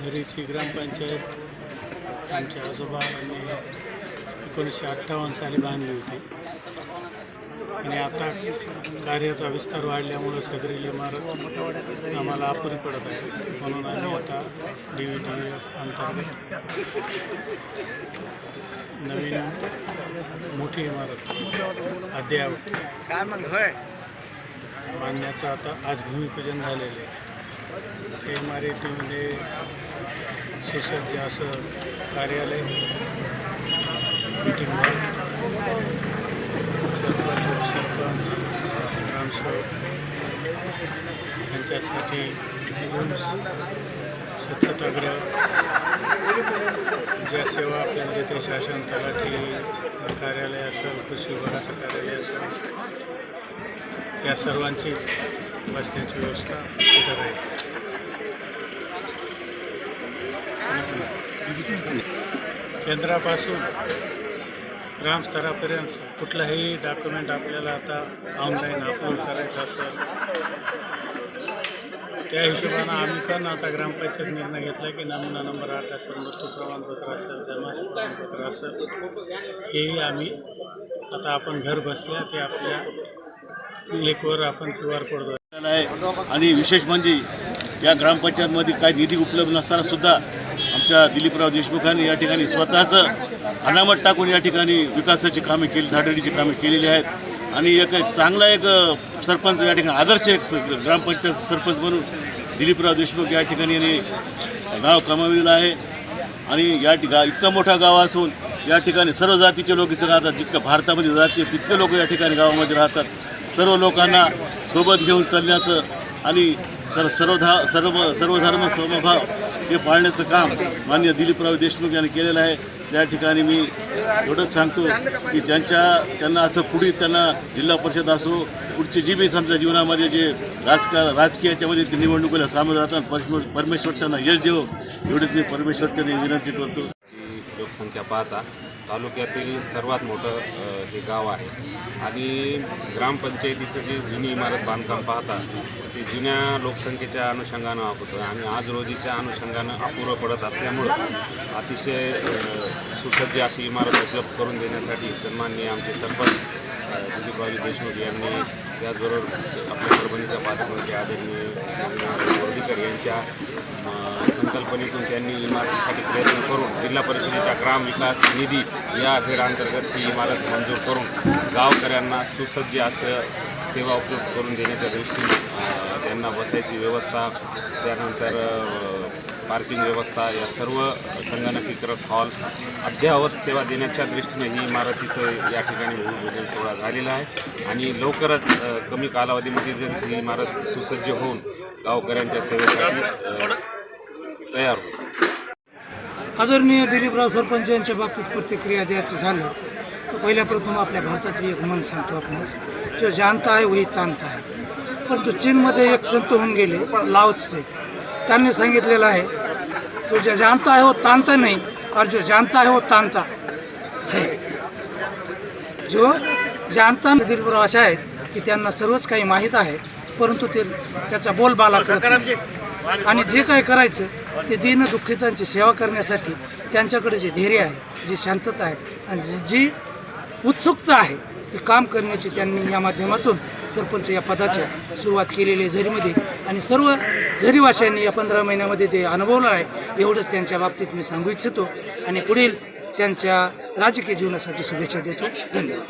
झरीची ग्रामपंचायत आमच्या आजोबा यांनी एकोणीसशे अठ्ठावन्न साली बांधली होती. आणि आता कार्याचा विस्तार वाढल्यामुळं सदरील इमारत आम्हाला अपुरी पडत आहे. म्हणून आम्ही आता डी व्ही डी अंतर्गत नवीन मोठी इमारत अद्ययावत काय मग होय. बांधण्याचं आता आज भूमिपूजन झालेले आहे. त्या इमारतीमध्ये सुसज्ज असं कार्यालय मीटिंग हॉल सरपंच सरपंच ग्रामसेवक यांच्यासाठी रूम्स स्वच्छतागृह ज्या सेवा आपल्याला देते शासन तलाठी कार्यालय असेल कृषी विभागाचं कार्यालय असेल या सर्वांची बसण्याची व्यवस्था तिथं राहील केंद्रापासून ग्रामस्तरापर्यंत कुठलंही डॉक्युमेंट आपल्याला आता ऑनलाईन अपलोड करायचं असेल त्या हिशोबानं आम्ही पण आता ग्रामपंचायत निर्णय घेतला की नमुना नंबर आठ असेल मृत्यू प्रमाणपत्र असेल जन्माचं प्रमाणपत्र असेल हेही आम्ही आता आपण घर बसल्या ते आपल्या क्लिकवर आपण क्यू आर कोड आहे आणि विशेष म्हणजे या ग्रामपंचायतमध्ये काही निधी उपलब्ध नसताना सुद्धा आमच्या दिलीपराव देशमुखांनी या ठिकाणी स्वतःचं अनामत टाकून या ठिकाणी विकासाची कामे केली धाडणीची कामे केलेली आहेत. आणि एक एक चांगला एक सरपंच या ठिकाणी आदर्श एक स- ग्रामपंचायत सरपंच म्हणून दिलीपराव देशमुख या ठिकाणी यांनी नाव कमावलेलं आहे. आणि या ठिका इतका मोठा गाव असून या ठिकाणी सर्व जातीचे लोक इथे राहतात. जितकं भारतामध्ये जाते तितके लोक या ठिकाणी गावामध्ये राहतात. सर्व लोकांना सोबत घेऊन चालण्याचं आणि सर्व सर्वधा सर्व सर्वधर्म समभाव हे पाळण्याचं काम मान्य दिलीपराव देशमुख यांनी केलेलं आहे. त्या ठिकाणी मी एवढंच सांगतो की त्यांच्या त्यांना असं पुढे त्यांना जिल्हा परिषद असो पुढचे जी बी समजा जीवनामध्ये जे राजकार राजकीय याच्यामध्ये ते निवडणुकीला सामोरे जातात परमेश्वर परमेश्वर त्यांना यश देव. एवढीच मी परमेश्वर त्यांनी विनंती करतो. लोकसंख्या पाहता तालुक्यातील सर्वात मोठं हे गाव आहे. आणि ग्रामपंचायतीचं जे जुनी इमारत बांधकाम पाहता ते जुन्या लोकसंख्येच्या अनुषंगानं होतं आणि आज रोजीच्या अनुषंगानं अपुरं पडत असल्यामुळं अतिशय सुसज्ज अशी इमारत उपलब्ध करून देण्यासाठी सन्माननीय आमचे सरपंच अ, दिलीपरावजी देशमुख यांनी त्याचबरोबर आपल्या परभणीच्या पालकमंत्री आदरणीय रवींद्र यांच्या संकल्पनेतून त्यांनी इमारतीसाठी प्रयत्न करून जिल्हा परिषदेच्या ग्राम विकास निधी या अंतर्गत ही इमारत मंजूर करून गावकऱ्यांना सुसज्ज असं सेवा उपलब्ध करून देण्याच्या दृष्टीने त्यांना बसायची व्यवस्था त्यानंतर पार्किंग व्यवस्था या सर्व संगणकीकृत हॉल अद्ययावत सेवा देण्याच्या दृष्टीने ही इमारतीचं या ठिकाणी भूमिपूजन सोहळा झालेला आहे. आणि लवकरच कमी कालावधीमध्ये जर ही इमारत सुसज्ज होऊन गावकऱ्यांच्या सेवेसाठी तयार होईल. आदरणीय दिलीपराव सरपंच यांच्या बाबतीत प्रतिक्रिया द्यायचं झालं तर पहिल्या प्रथम आपल्या भारतातली एक मन सांगतो आपणास जो जानता आहे वही ताणता आहे. परंतु चीनमध्ये एक संत होऊन गेले लावचे त्यांनी सांगितलेलं आहे तो जो जानता है वो तानता नहीं और जो जानता है वो तानता है। जो जानता दिलीपराव असे आहेत की त्यांना सर्वच काही माहीत आहे परंतु ते त्याचा बोलबाला करत. आणि जे काय करायचं ते दीन दुःखितांची सेवा करण्यासाठी त्यांच्याकडे जे धैर्य आहे जी शांतता आहे आणि जी- जी उत्सुकता आहे ती काम करण्याची त्यांनी या माध्यमातून सरपंच या पदाच्या सुरुवात केलेली आहे झरीमध्ये. आणि सर्व झरीवाशांनी या पंधरा महिन्यामध्ये ते अनुभवलं आहे एवढंच त्यांच्या बाबतीत मी सांगू इच्छितो. आणि पुढील त्यांच्या राजकीय जीवनासाठी शुभेच्छा देतो. धन्यवाद.